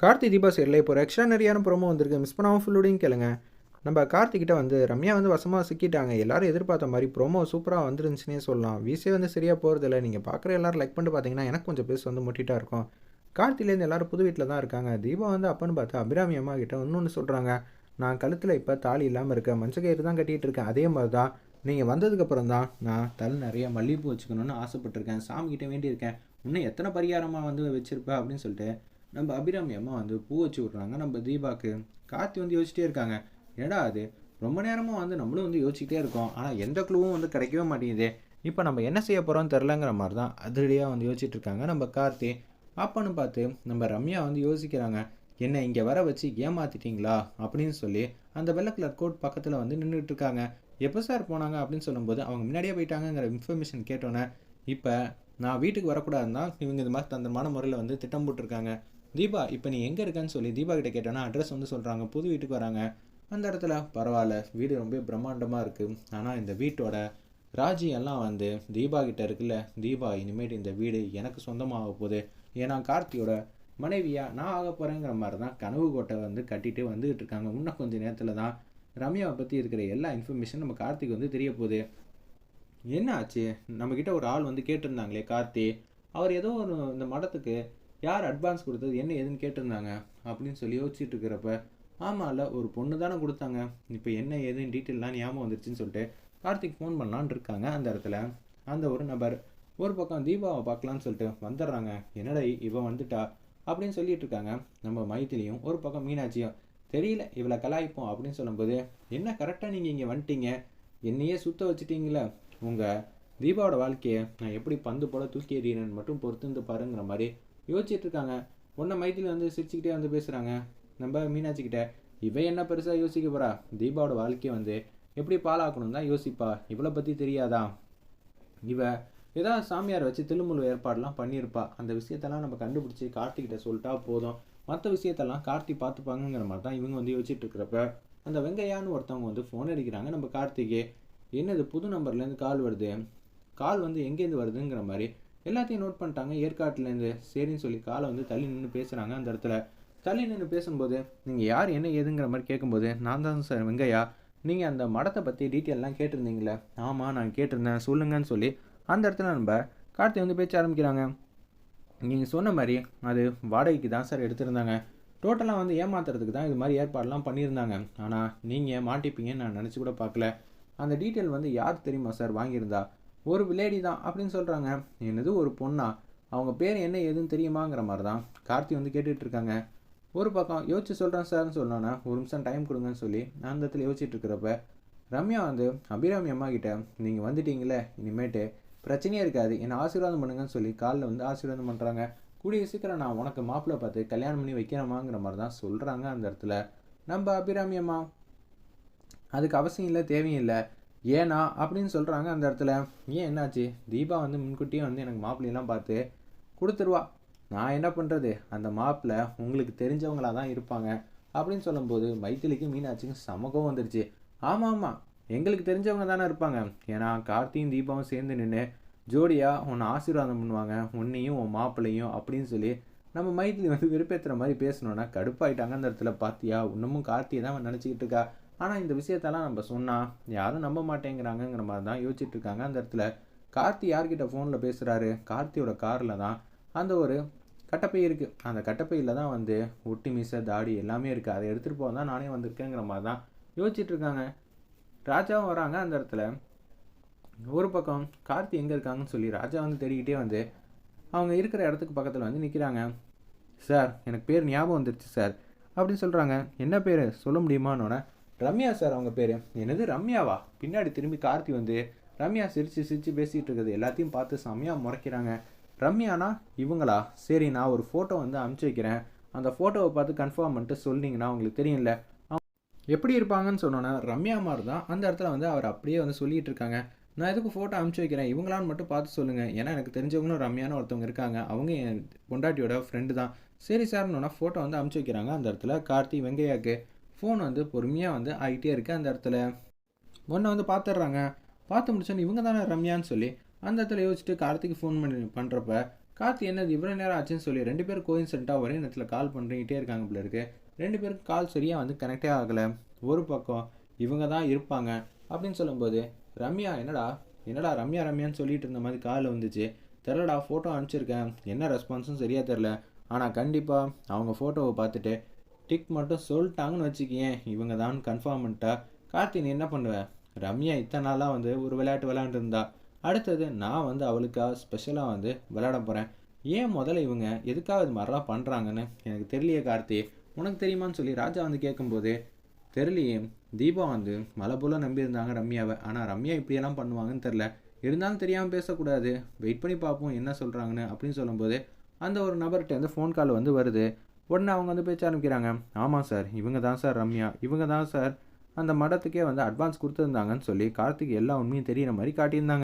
கார்த்தி தீபா சீரியலில் இப்போ ஒரு எக்ஸ்ட்ரா நிறையான ப்ரோமோ வந்திருக்கு மிஸ் பண்ணாமல் ஃபுல்லோடையும் கேளுங்க. நம்ம கார்த்திகிட்ட வந்து ரம்யா வந்து வசமாக சிக்கிட்டாங்க. எல்லாரும் எதிர்பார்த்த மாதிரி ப்ரோமோ சூப்பராக வந்துருந்துச்சுன்னே சொல்லலாம். வீசே வந்து சரியாக போகிறதில்ல நீங்கள் பார்க்குற எல்லாரும் லைக் பண்ணிட்டு பார்த்தீங்கன்னா எனக்கு கொஞ்சம் பேச வந்து முட்டிட்டா இருக்கும். கார்த்திலேருந்து எல்லாரும் புது வீட்டில் தான் இருக்காங்க. தீபா வந்து அப்பன்னு பார்த்தா அபிராமி அம்மா கிட்ட இன்னொன்று சொல்கிறாங்க நான் கழுத்தில் இப்போ தாலி இல்லாமல் இருக்கேன் மஞ்சக்கயிறு தான் கட்டிகிட்டு இருக்கேன். அதே மாதிரி தான். நீங்கள் வந்ததுக்கப்புறம் தான் நான் தலை நிறைய மல்லிகைப்பூ வச்சுக்கணும்னு ஆசைப்பட்டிருக்கேன். சாமிக்கிட்ட வேண்டியிருக்கேன். இன்னும் எத்தனை பரிகாரமாக வந்து வச்சுருப்பேன் அப்படின்னு சொல்லிட்டு நம்ம அபிராமி அம்மா வந்து பூ வச்சு விட்றாங்க. நம்ம தீபாக்கு கார்த்தி வந்து யோசிச்சிட்டே இருக்காங்க. ஏடா அது? ரொம்ப நேரமாக வந்து நம்மளும் வந்து யோசிச்சுட்டே இருக்கோம். ஆனால் எந்த க்ளூவும் வந்து கிடைக்கவே மாட்டேங்குது. இப்போ நம்ம என்ன செய்ய போகிறோம் தெரிலங்கிற மாதிரி தான் அதிரடியாக வந்து யோசிச்சுட்டு இருக்காங்க நம்ம கார்த்தி. அப்பன்னு பார்த்து நம்ம ரம்யா வந்து யோசிக்கிறாங்க. என்ன இங்கே வர வச்சு ஏமாத்திட்டீங்களா? அப்படின்னு சொல்லி அந்த வெள்ளை கலர் கோட் பக்கத்தில் வந்து நின்றுட்டு இருக்காங்க. எப்போ சார் போனாங்க? அப்படின்னு சொல்லும்போது அவங்க முன்னாடியே போயிட்டாங்கங்கிற இன்ஃபர்மேஷன் கேட்டோன்னே இப்போ நான் வீட்டுக்கு வரக்கூடாதுன்னா இவங்க இந்த மாதிரி தந்தமான முறையில் வந்து திட்டம் போட்டிருக்காங்க. தீபா இப்போ நீ எங்கே இருக்கன்னு சொல்லி தீபா கிட்ட கேட்டோன்னா அட்ரஸ் வந்து சொல்கிறாங்க புது வீட்டுக்கு வராங்க. அந்த இடத்துல பரவாயில்ல. வீடு ரொம்ப பிரம்மாண்டமாக இருக்குது ஆனால் இந்த வீட்டோட ராஜி எல்லாம் வந்து தீபா கிட்ட இருக்குல்ல தீபா இனிமேட்டு இந்த வீடு எனக்கு சொந்தமாக போகுது. ஏன்னா கார்த்தியோட மனைவியாக நான் ஆக போகிறேங்கிற மாதிரி தான் கனவு கோட்டை வந்து கட்டிட்டு வந்துகிட்டு இருக்காங்க. இன்னும் கொஞ்சம் நேரத்தில் தான் ரம்யாவை பற்றி இருக்கிற எல்லா இன்ஃபர்மேஷன் நம்ம கார்த்திக் வந்து தெரிய போகுது. என்ன ஆச்சு? நம்மக்கிட்ட ஒரு ஆள் வந்து கேட்டிருந்தாங்களே கார்த்தி. அவர் ஏதோ ஒரு இந்த மடத்துக்கு யார் அட்வான்ஸ் கொடுத்தது? என்ன ஏதுன்னு கேட்டிருந்தாங்க? அப்படின்னு சொல்லி யோசிச்சுட்டு இருக்கிறப்ப ஆமாம்ல இல்லை ஒரு பொண்ணு தானே கொடுத்தாங்க. இப்போ என்ன ஏதுன்னு டீட்டெயிலாம் ஞாபகம் வந்துருச்சுன்னு சொல்லிட்டு கார்த்திக் ஃபோன் பண்ணலான்னு இருக்காங்க அந்த இடத்துல. அந்த ஒரு நபர் ஒரு பக்கம் தீபாவை பார்க்கலான்னு சொல்லிட்டு வந்துடுறாங்க. என்னடா இவன் வந்துட்டா? அப்படின்னு சொல்லிட்டு இருக்காங்க நம்ம மைத்திலியும் ஒரு பக்கம் மீனாட்சியும் தெரியல இவளை கலாய்ப்போம். அப்படின்னு சொல்லும்போது என்ன கரெக்டாக நீங்கள் இங்கே வந்துட்டீங்க? என்னையே சுத்த வச்சுட்டீங்களே உங்கள் தீபாவோட வாழ்க்கையை நான் எப்படி பந்து போல தூக்கி எறியணும்னு மட்டும் பொறுத்து பாருங்கிற மாதிரி யோசிச்சுட்டு இருக்காங்க உன்னை மைத்திலி வந்து சிரிச்சுக்கிட்டே வந்து பேசுகிறாங்க நம்ம மீனாட்சிக்கிட்ட இவன் என்ன பெருசாக யோசிக்க போறா? தீபாவோட வாழ்க்கையை வந்து எப்படி பாலாக்கணும் தான் யோசிப்பா. இவளை பற்றி தெரியாதா? இவ ஏதாவது சாமியார் வச்சு திருமுழு ஏற்பாடெலாம் பண்ணியிருப்பா. அந்த விஷயத்தெல்லாம் நம்ம கண்டுபிடிச்சி கார்த்திகிட்ட சொல்லிட்டா போதும். மற்ற விஷயத்தெல்லாம் கார்த்தி பார்த்துப்பாங்கங்கிற மாதிரி தான் இவங்க வந்து யோசிச்சுட்டு இருக்கிறப்ப அந்த வெங்கையான்னு ஒருத்தவங்க வந்து ஃபோன் அடிக்கிறாங்க நம்ம கார்த்திகே என்னது? புது நம்பர்லேருந்து கால் வருது. கால் வந்து எங்கேருந்து வருதுங்கிற மாதிரி எல்லாத்தையும் நோட் பண்ணிட்டாங்க. ஏற்காட்டுலேருந்து சரின்னு சொல்லி காலை வந்து தள்ளி நின்று பேசுகிறாங்க அந்த இடத்துல. தள்ளி நின்று பேசும்போது நீங்கள் யார்? என்ன ஏதுங்கிற மாதிரி கேட்கும்போது நான் தான் சார் வெங்கையா. நீங்கள் அந்த மடத்தை பற்றி டீட்டெயிலெலாம் கேட்டிருந்தீங்களே ஆமாம் நான் கேட்டிருந்தேன். சொல்லுங்கன்னு சொல்லி அந்த இடத்துல நம்ம கார்த்தி வந்து பேச்ச ஆரம்பிக்கிறாங்க. நீங்கள் சொன்ன மாதிரி அது வாடகைக்கு தான் சார் எடுத்திருந்தாங்க. டோட்டலாக வந்து ஏமாத்துறதுக்கு தான் இது மாதிரி ஏற்பாடெலாம் பண்ணியிருந்தாங்க. ஆனால் நீங்கள் மாட்டிப்பீங்கன்னு நான் நினச்சி கூட பார்க்கல. அந்த டீட்டெயில் வந்து யார் தெரியுமா சார் வாங்கியிருந்தா? ஒரு லேடி தான் அப்படின்னு சொல்கிறாங்க என்னது ஒரு பொண்ணா? அவங்க பேர் என்ன ஏதுன்னு தெரியுமாங்கிற மாதிரி தான் கார்த்தி வந்து கேட்டுட்டு இருக்காங்க ஒரு பக்கம் யோசிச்சு சொல்கிறேன் சார்னு சொன்னோன்னா ஒரு நிமிஷம் டைம் கொடுங்கன்னு சொல்லி நான் அந்த இடத்துல யோசிச்சுட்டு இருக்கிறப்ப ரம்யா வந்து அபிராமி அம்மா கிட்ட நீங்கள் வந்துட்டீங்களே இனிமேட்டு பிரச்சனையே இருக்காது என்னை ஆசீர்வாதம் பண்ணுங்கன்னு சொல்லி காலில் வந்து ஆசீர்வாதம் பண்ணுறாங்க கூடிய சீக்கிரம் நான் உனக்கு மாப்பிள்ளை பார்த்து கல்யாணம் பண்ணி வைக்கிறேமாங்கிற மாதிரி தான் சொல்கிறாங்க அந்த இடத்துல. நம்ம அபிராமி அம்மா அதுக்கு அவசியம் இல்லை தேவையும் இல்லை. ஏன்னா அப்படின்னு சொல்கிறாங்க அந்த இடத்துல. ஏன் என்னாச்சு? தீபா வந்து முன்கூட்டியே வந்து எனக்கு மாப்பிள்ளையெல்லாம் பார்த்து கொடுத்துருவா. நான் என்ன பண்ணுறது அந்த மாப்பிள்ளை உங்களுக்கு தெரிஞ்சவங்களாக தான் இருப்பாங்க. அப்படின்னு சொல்லும்போது மைத்திலிக்கும் மீனாட்சிக்கும் சமகம் வந்துருச்சு. ஆமாம் ஆமாம் எங்களுக்கு தெரிஞ்சவங்க தானே இருப்பாங்க. ஏன்னா கார்த்தியும் தீபாவும் சேர்ந்து நின்று ஜோடியாக உன்னை ஆசீர்வாதம் பண்ணுவாங்க. உன்னையும் உன் மாப்பிள்ளையும் அப்படின்னு சொல்லி நம்ம மைத்திலி வந்து விருப்பேற்றுற மாதிரி பேசணுன்னா கடுப்பாயிட்டாங்க அந்த இடத்துல. பார்த்தியா இன்னமும் கார்த்தியை தான் நினச்சிக்கிட்டு இருக்கா? ஆனால் இந்த விஷயத்தெல்லாம் நம்ம சொன்னால் யாரும் நம்ப மாட்டேங்கிறாங்கங்கிற மாதிரி தான் யோசிச்சுட்டு இருக்காங்க அந்த இடத்துல கார்த்தி யார்கிட்ட ஃபோனில் பேசுகிறாரு கார்த்தியோட காரில் தான். அந்த ஒரு கட்டப்பை இருக்குது அந்த கட்டப்பையில் தான் வந்து ஒட்டி மீச தாடி எல்லாமே இருக்குது அதை எடுத்துகிட்டு போக தான் நானே வந்திருக்கேங்கிற மாதிரி தான் யோசிச்சுட்டு இருக்காங்க ராஜாவும் வராங்க அந்த இடத்துல. ஒரு பக்கம் கார்த்தி எங்கே இருக்காங்கன்னு சொல்லி ராஜா வந்து தேடிக்கிட்டே வந்து அவங்க இருக்கிற இடத்துக்கு பக்கத்தில் வந்து நிற்கிறாங்க சார் எனக்கு பேர் ஞாபகம் வந்துருச்சு சார். அப்படின்னு சொல்கிறாங்க என்ன பேர்? சொல்ல முடியுமான்னொன்னே ரம்யா சார் அவங்க பேர். என்னது ரம்யாவா? பின்னாடி திரும்பி கார்த்தி வந்து ரம்யா சிரித்து சிரித்து பேசிகிட்டு இருக்கிறது எல்லாத்தையும் பார்த்து செம்மையாக முறைக்கிறாங்க. ரம்யானா இவங்களா? சரி நான் ஒரு ஃபோட்டோ வந்து அனுப்பிச்சி வைக்கிறேன். அந்த ஃபோட்டோவை பார்த்து கன்ஃபார்ம் பண்ணிட்டு சொன்னீங்கன்னா உங்களுக்கு தெரியும்ல. எப்படி இருப்பாங்கன்னு சொன்னோன்னா ரம்யா மாதிரி தான் அந்த இடத்துல வந்து அவர் அப்படியே வந்து சொல்லிட்டு இருக்காங்க. நான் எதுக்கு ஃபோட்டோ அனுப்பிச்சி வைக்கிறேன்? இவங்களான்னு மட்டும் பார்த்து சொல்லுங்கள் ஏன்னா எனக்கு தெரிஞ்சவங்களும் ரம்யான்னு ஒருத்தவங்க இருக்காங்க. அவங்க என் பொண்டாட்டியோட ஃப்ரெண்டு தான். சரி சார்னோன்னா ஃபோட்டோ வந்து அனுப்பிச்சி வைக்கிறாங்க அந்த இடத்துல. கார்த்தி வெங்கையாக்கு. ஃபோன் வந்து பொறுமையாக வந்து ஆகிட்டே இருக்குது அந்த இடத்துல. ஒன்றை வந்து பார்த்துட்றாங்க பார்த்து முடிச்சோன்னு இவங்க தானே ரம்யான்னு சொல்லி அந்த இடத்துல யோசிச்சுட்டு கார்த்திக்கு ஃபோன் பண்ணி பண்ணுறப்ப கார்த்தி என்னது இவ்வளோ நேரம் ஆச்சுன்னு சொல்லி ரெண்டு பேரும் கோயின்சென்ட்டாக ஒரே நேரத்தில் கால் பண்ணிக்கிட்டே இருக்காங்க போல இருக்கு. ரெண்டு பேருக்கு கால் சரியாக வந்து கனெக்டே ஆகலை. ஒரு பக்கம் இவங்க தான் இருப்பாங்க அப்படின்னு சொல்லும்போது ரம்யா என்னடா என்னடா ரம்யா ரம்யான்னு சொல்லிட்டு இருந்த மாதிரி காலில் வந்துச்சு தெரிலடா ஃபோட்டோ அனுப்பிச்சிருக்கேன். என்ன ரெஸ்பான்ஸும் சரியாக தெரில ஆனால் கண்டிப்பாக அவங்க ஃபோட்டோவை பார்த்துட்டு டிக் மட்டும் சொல்லிட்டாங்கன்னு வச்சுக்கேன் இவங்க தான் கன்ஃபார்ம் பண்ணிட்டா. கார்த்தி நீ என்ன பண்ணுவ ரம்யா இத்தனை நாளாக வந்து ஒரு விளையாட்டு விளையாண்டுருந்தா அடுத்தது நான் வந்து அவளுக்காக ஸ்பெஷலாக வந்து விளையாட போகிறேன் ஏன் முதல்ல இவங்க எதுக்காக இது மாதிரிலாம் பண்ணுறாங்கன்னு எனக்கு தெரியலையே கார்த்தி. உனக்கு தெரியுமான்னு சொல்லி ராஜா வந்து கேட்கும்போது தெரியலையே தீபா வந்து மலை போல நம்பியிருந்தாங்க ரம்யாவை. ஆனால் ரம்யா இப்படியெல்லாம் பண்ணுவாங்கன்னு தெரில இருந்தாலும் தெரியாமல் பேசக்கூடாது. வெயிட் பண்ணி பார்ப்போம் என்ன சொல்கிறாங்கன்னு அப்படின்னு சொல்லும்போது அந்த ஒரு நபர்கிட்ட வந்து ஃபோன் கால் வந்து வருது. உடனே அவங்க வந்து பேச்ச ஆரம்பிக்கிறாங்க. ஆமாம் சார் இவங்க தான் சார் ரம்யா. இவங்க தான் சார் அந்த மடத்துக்கே வந்து அட்வான்ஸ் கொடுத்துருந்தாங்கன்னு சொல்லி கார்த்திக் எல்லா உண்மையும் தெரியிற மாதிரி காட்டியிருந்தாங்க.